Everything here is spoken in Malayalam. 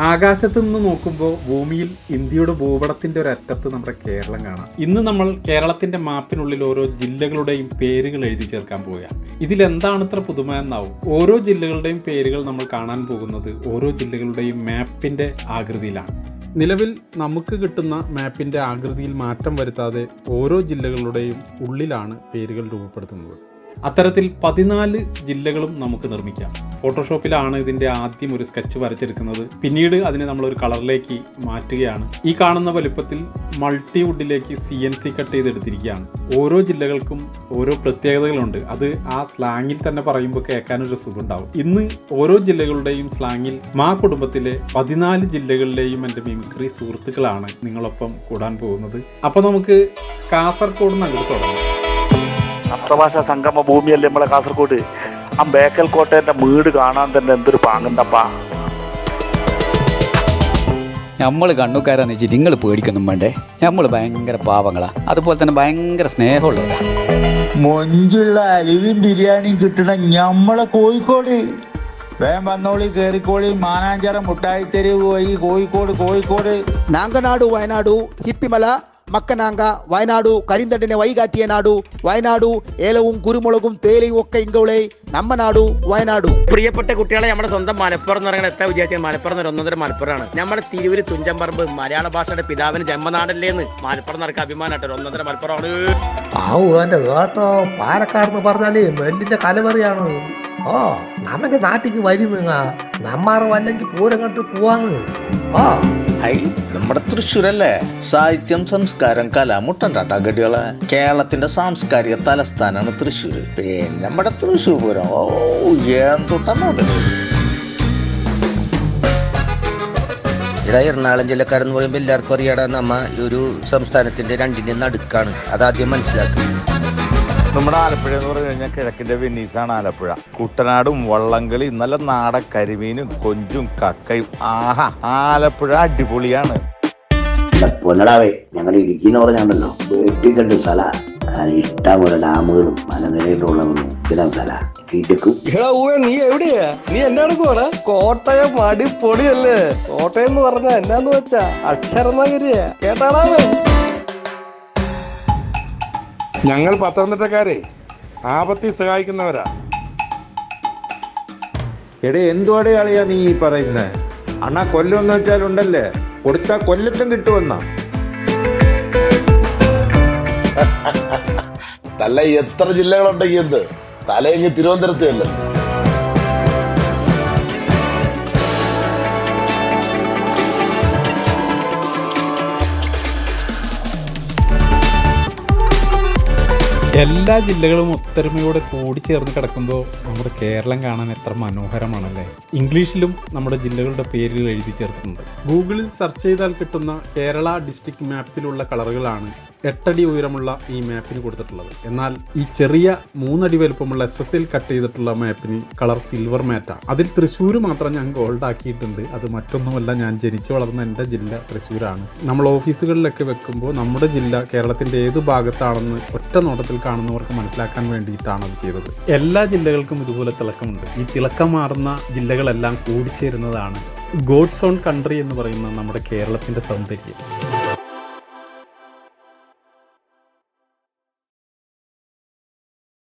ആകാശത്ത് നിന്ന് നോക്കുമ്പോൾ ഭൂമിയിൽ ഇന്ത്യയുടെ ഭൂപടത്തിന്റെ ഒരു അറ്റത്ത് നമ്മുടെ കേരളം കാണാം. ഇന്ന് നമ്മൾ കേരളത്തിന്റെ മാപ്പിനുള്ളിൽ ഓരോ ജില്ലകളുടെയും പേരുകൾ എഴുതി ചേർക്കാൻ പോവുകയാണ്. ഇതിലെന്താണ് ഇത്ര പുതുമ എന്നാവും. ഓരോ ജില്ലകളുടെയും പേരുകൾ നമ്മൾ കാണാൻ പോകുന്നത് ഓരോ ജില്ലകളുടെയും മാപ്പിന്റെ ആകൃതിയിലാണ്. നിലവിൽ നമുക്ക് കിട്ടുന്ന മാപ്പിന്റെ ആകൃതിയിൽ മാറ്റം വരുത്താതെ ഓരോ ജില്ലകളുടെയും ഉള്ളിലാണ് പേരുകൾ രൂപപ്പെടുത്തുന്നത്. അത്തരത്തിൽ പതിനാല് ജില്ലകളും നമുക്ക് നിർമ്മിക്കാം. ഫോട്ടോഷോപ്പിലാണ് ഇതിന്റെ ആദ്യം ഒരു സ്കെച്ച് വരച്ചെടുക്കുന്നത്. പിന്നീട് അതിനെ നമ്മൾ ഒരു കളറിലേക്ക് മാറ്റുകയാണ്. ഈ കാണുന്ന വലുപ്പത്തിൽ മൾട്ടിവുഡിലേക്ക് സി എൻ സി കട്ട് ചെയ്തെടുത്തിരിക്കുകയാണ്. ഓരോ ജില്ലകൾക്കും ഓരോ പ്രത്യേകതകളുണ്ട്. അത് ആ സ്ലാങ്ങിൽ തന്നെ പറയുമ്പോൾ കേൾക്കാനൊരു സുഖമുണ്ടാവും. ഇന്ന് ഓരോ ജില്ലകളുടെയും സ്ലാങ്ങിൽ മാ കുടുംബത്തിലെ പതിനാല് ജില്ലകളിലെയും എന്റെ മിമിക്രി സുഹൃത്തുക്കളാണ് നിങ്ങളൊപ്പം കൂടാൻ പോകുന്നത്. അപ്പോൾ നമുക്ക് കാസർഗോഡ് നിന്ന് അങ്ങോട്ട് തുടങ്ങാം. ശബ്ദഭാഷ സംഗമ ഭൂമിയല്ലേ നമ്മളെ കാസർഗോഡ്? ആ ബേക്കൽ കോട്ടേന്റെ വീട് കാണാൻ തന്നെ എന്തൊരു പാങ്ങണ്ടപ്പാ. നമ്മൾ കണ്ണുക്കാരാന്ന് വെച്ചിട്ട് നിങ്ങൾ പേടിക്കൊന്നും വേണ്ടേ? നമ്മൾ ഭയങ്കര പാവങ്ങളാ. അതുപോലെ തന്നെ ഭയങ്കര സ്നേഹമുള്ള മൊഞ്ചുള്ള അലിവും ബിരിയാണിയും കിട്ടണ ഞമ്മളെ കോഴിക്കോട്. വേം വന്നോളി കേറിക്കോളി മാനാഞ്ചാറ മുട്ടായിത്തെരുവ് പോയി കോഴിക്കോട് കോഴിക്കോട്. നാങ്കനാട് വയനാട് ഹിപ്പിമല മക്കനാങ്ക വയനാടു കരിന്തണ്ടിനെ വൈകാറ്റിയ നാടു വയനാടു ഏലവും കുരുമുളകും തേലയും ഒക്കെ ഇങ്കോളെ നമ്മ നാടു വയനാടു. പ്രിയപ്പെട്ട കുട്ടികളെ നമ്മുടെ സ്വന്തം മലപ്പുറം എന്ന് പറയുന്നത് എത്ര വിദ്യാർത്ഥികൾ മലപ്പുറം എന്ന് ഒന്നൊന്നര മലപ്പുറമാണ്. നമ്മുടെ തിരൂര് തുഞ്ചമ്പറമ്പ് മലയാള ഭാഷയുടെ പിതാവിന് ജന്മനാടല്ലേന്ന് മലപ്പുറം നടക്കുക അഭിമാനമായിട്ട് ഒരു മലപ്പുറമാണ്. പാവുകാന്റെ കേട്ടോ പാലക്കാട് പറഞ്ഞാലേ നെല്ലിന്റെ കലവറിയാണ്. ഓ നമുക്ക് നാട്ടിക്ക് വരുന്നു നമ്മാറ് അല്ലെങ്കിൽ പൂരം കണ്ടിട്ട് പോവാന്ന്. ആ ഹൈ നമ്മുടെ തൃശ്ശൂരല്ലേ? സാഹിത്യം സംസ്കാരം കല മുട്ടണ്ടാട്ടാ കേരളത്തിന്റെ സാംസ്കാരിക തലസ്ഥാനമാണ് തൃശ്ശൂർ പിന്നെ നമ്മുടെ തൃശ്ശൂർ പൂരം. ഓ എന്തുട്ടാ ഇവിടെ എറണാകുളം ജില്ലക്കാരെന്ന് പറയുമ്പോൾ എല്ലാവർക്കും അറിയാടാ നമ്മ ഒരു സംസ്ഥാനത്തിന്റെ രണ്ടിന്റെ നടുക്കാണ്. അതാദ്യം മനസ്സിലാക്കുക നമ്മുടെ ആലപ്പുഴ എന്ന് പറഞ്ഞു കഴിഞ്ഞാൽ കിഴക്കിന്റെ വെന്നീസാണ് ആലപ്പുഴ. കുട്ടനാടും വള്ളംകളി നല്ല നാടൻ കരിമീനും കൊഞ്ചും കക്കയും. ആഹാ ആലപ്പുഴ അടിപൊളിയാണ്. പൊന്നടാവേ ഞങ്ങൾ ഇടുക്കി എന്ന് പറഞ്ഞാണ്ടല്ലോ. വെട്ടിക്കണ്ട് സ്ഥല. ഇഷ്ടംപോലെ ഡാമുകളും മലനിരയിലുള്ളതും സ്ഥിരം സ്ഥല. കിടക്കും നീ എവിടെയാ? നീ എന്നാണ് കോട്ടയം അടിപൊളിയല്ലേ കോട്ടയം എന്ന് പറഞ്ഞ എന്നാന്ന് വെച്ചാ? അക്ഷരനഗരിയാ. കേട്ടാടാ ഞങ്ങൾ പത്തനംതിട്ടക്കാരെ ആപത്തി സഹായിക്കുന്നവരാ. എടേ എന്തുവാടെ ആളിയാ നീ ഈ പറയുന്നത് അണ്ണാ കൊല്ലെന്ന് വെച്ചാൽ ഉണ്ടല്ലേ കൊടുത്താ കൊല്ലത്തും കിട്ടുമെന്നാ. തല്ല എത്ര ജില്ലകളുണ്ടെങ്കിൽ എന്ത്? തലയെങ്കിൽ തിരുവനന്തപുരത്ത് അല്ലേ? എല്ലാ ജില്ലകളും ഒത്തൊരുമയോടെ കൂടിച്ചേർന്ന് കിടക്കുമ്പോൾ നമ്മുടെ കേരളം കാണാൻ എത്ര മനോഹരമാണല്ലേ? ഇംഗ്ലീഷിലും നമ്മുടെ ജില്ലകളുടെ പേരുകൾ എഴുതി ചേർത്തിട്ടുണ്ട്. ഗൂഗിളിൽ സെർച്ച് ചെയ്താൽ കിട്ടുന്ന കേരള ഡിസ്ട്രിക്ട് മാപ്പിലുള്ള കളറുകളാണ് എട്ടടി ഉയരമുള്ള ഈ മാപ്പിന് കൊടുത്തിട്ടുള്ളത്. എന്നാൽ ഈ ചെറിയ മൂന്നടി വലുപ്പമുള്ള എസ് എസ് എൽ കട്ട് ചെയ്തിട്ടുള്ള മാപ്പിന് കളർ സിൽവർ മാറ്റാണ് അതിൽ തൃശ്ശൂർ മാത്രം ഞാൻ ഗോൾഡ് ആക്കിയിട്ടുണ്ട്. അത് മറ്റൊന്നുമല്ല ഞാൻ ജനിച്ചു വളർന്ന എന്റെ ജില്ല തൃശ്ശൂരാണ്. നമ്മൾ ഓഫീസുകളിലൊക്കെ വെക്കുമ്പോൾ നമ്മുടെ ജില്ല കേരളത്തിന്റെ ഏത് ഭാഗത്താണെന്ന് ഒറ്റ നോട്ടത്തിൽ കാണുന്നവർക്ക് മനസ്സിലാക്കാൻ വേണ്ടിയിട്ടാണ് അത് ചെയ്തത്. എല്ലാ ജില്ലകൾക്കും ഇതുപോലെ തിളക്കമുണ്ട്. ഈ തിളക്കം മാറുന്ന ജില്ലകളെല്ലാം കൂടിച്ചേരുന്നതാണ് ഗോഡ്സ് ഓൺ കൺട്രി എന്ന് പറയുന്ന നമ്മുടെ കേരളത്തിന്റെ സൗന്ദര്യം.